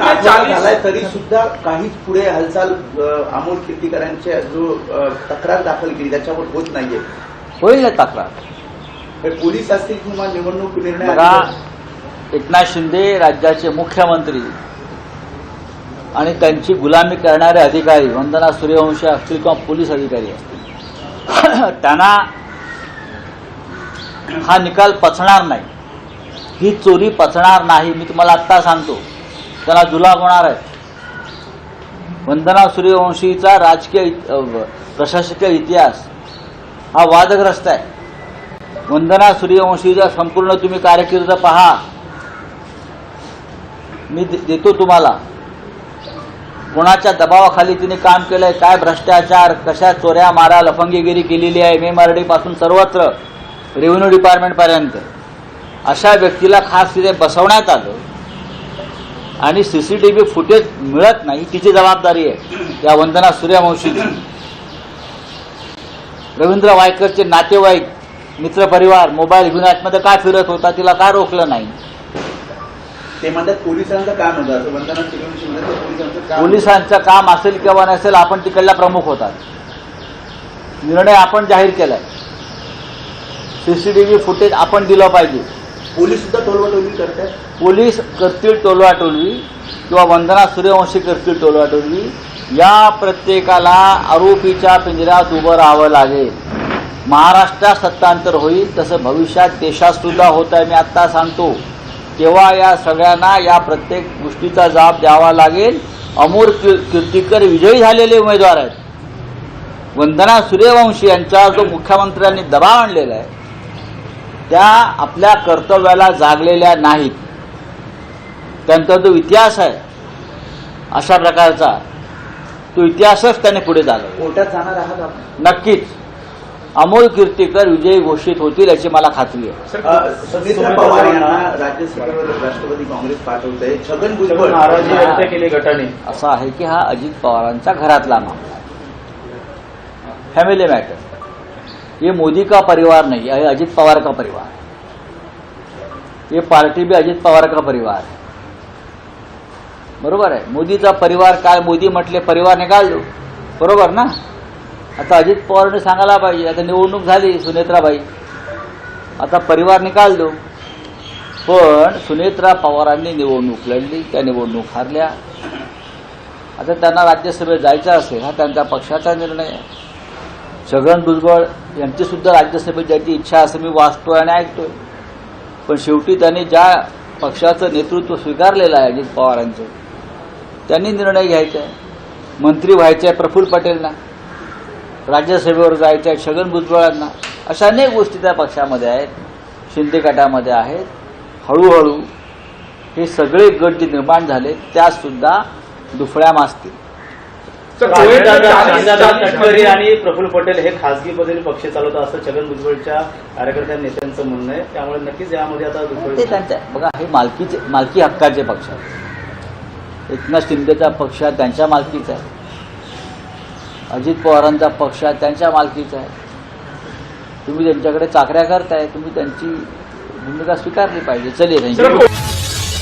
झालाय तरी सुद्धा काहीच पुढे हालचाल अमोल कीर्तीकरांच्या जो तक्रार दाखल केली त्याच्यावर होत नाहीये. होईल ना तक्रार? पोलीस असतील किंवा निवडणूक निर्णय एकनाथ शिंदे राज्याचे मुख्यमंत्री आणि त्यांची गुलामी करणारे अधिकारी वंदना सूर्यवंशी असतील किंवा पोलीस अधिकारी असतील. त्यांना हा निकाल पचणार नाही. ही चोरी पचणार नाही मी तुम्हाला आत्ता सांगतो. त्याला जुलाब होणार आहे. वंदना सूर्यवंशीचा राजकीय प्रशासकीय इतिहास हा वादग्रस्त आहे. वंदना सूर्यवंशीचा संपूर्ण तुम्ही कार्यकिर्द पहा. मी दे- देतो तुम्हाला. कोणाच्या दबावाखाली तिने काम केलंय काय भ्रष्टाचार कशा चोऱ्या मारा लफंगीगिरी केलेली आहे मे मराठीपासून सर्वत्र रेव्हेन्यू डिपार्टमेंटपर्यंत अशा व्यक्तीला खास तिथे बसवण्यात आलं. आणि सीसीटीव्ही फुटेज मिळत नाही तिची जबाबदारी आहे. या वंदना सूर्यवंशीची रवींद्र वायकरचे नातेवाईक मित्रपरिवार मोबाईल घेऊन आतमध्ये काय फिरत होता तिला का रोखलं नाही? ते म्हणतात पोलिसांचं काम होतं. असं वंदना सूर्यवंशी म्हणतात ते पोलिसांचं काम पोलिसांचं काम असेल किंवा नसेल आपण तिकडला प्रमुख होतात. निर्णय आपण जाहीर केलाय. सीसीटीव्ही फुटेज आपण दिलं पाहिजे. पोलीस सुद्धा टोलवाटोलवी करतात? पोलीस करतील टोलवाटोलवी किंवा वंदना सूर्यवंशी करतील टोलवाटोलवी या प्रत्येकाला आरोपीच्या पिंजऱ्यात उभं राहावं लागेल. महाराष्ट्रात सत्तांतर होईल तसं भविष्यात देशात सुद्धा होत आहे मी आत्ता सांगतो. तेव्हा या सगळ्यांना या प्रत्येक गोष्टीचा जाब द्यावा लागेल. अमोर कीर- कीर्तीकर विजयी झालेले उमेदवार आहेत. वंदना सूर्यवंशी यांच्यावर जो मुख्यमंत्र्यांनी दबाव आणलेला आहे त्या आपल्या कर्तव्याला जागलेल्या नाहीत. त्यांचा जो इतिहास आहे अशा प्रकारचा तो इतिहासच त्याने पुढे झाला कोर्टात जाणार आहात नक्कीच. अमोल कीर्तीकर विजयी घोषित होतील याची मला खात्री आहे. पवार पवार यांना राज्यसभेवर राष्ट्रवादी काँग्रेस पाठवत. आहे छगन भुजबळ. नाराजी व्यक्त केली गटाने. असं आहे की हा अजित पवारांचा घरातला मामला फॅमिली मैटर ये मोदी का परिवार नहीं है अजित पवार का परिवार है। ये पार्टी भी अजित पवार का परिवार है। बरोबर आहे मोदीचा परिवार काय? मोदी म्हटले परिवार निकाल दो। बरोबर ना? आता अजित पवारने सांगायला पाहिजे आता निवडणूक झाली सुनेत्राबाई. आता परिवार निकाल दो. पण सुनेत्रा पवारांनी निवडणूक लढली त्या निवडणूक हारल्या. आता त्यांना राज्यसभेत जायचं असेल हा त्यांच्या पक्षाचा निर्णय आहे. छगन भुजबळ यांची सुद्धा राज्यसभेत जायची इच्छा असं मी वाचतोय आणि ऐकतोय. पण शेवटी त्यांनी ज्या पक्षाचं नेतृत्व स्वीकारलेलं आहे अजित पवारांचं त्यांनी निर्णय घ्यायचा आहे. मंत्री व्हायचे आहे प्रफुल्ल पटेलना राज्यसभेवर जायचं आहे छगन भुजबळांना. अशा अनेक गोष्टी त्या पक्षामध्ये आहेत शिंदे गटामध्ये आहेत. हळूहळू हे सगळे गट जे निर्माण झाले त्या सुद्धा दुफळ्या मासतील तटकरे आणि प्रफुल्ल पटेल हे खासगी पद्धतीने पक्ष चालवतात असं छगन भुजबळच्या कार्यकर्त्या नेत्यांचं म्हणणं आहे. त्यामुळे नक्कीच यामध्ये आता बघा हे मालकीचे मालकी हक्काचे पक्ष आहेत. एकनाथ शिंदेचा पक्ष हा त्यांच्या मालकीचा आहे. अजित पवारांचा पक्ष त्यांच्या मालकीचा आहे. तुम्ही त्यांच्याकडे चाकऱ्या करताय तुम्ही त्यांची भूमिका स्वीकारली पाहिजे. थँक्यू.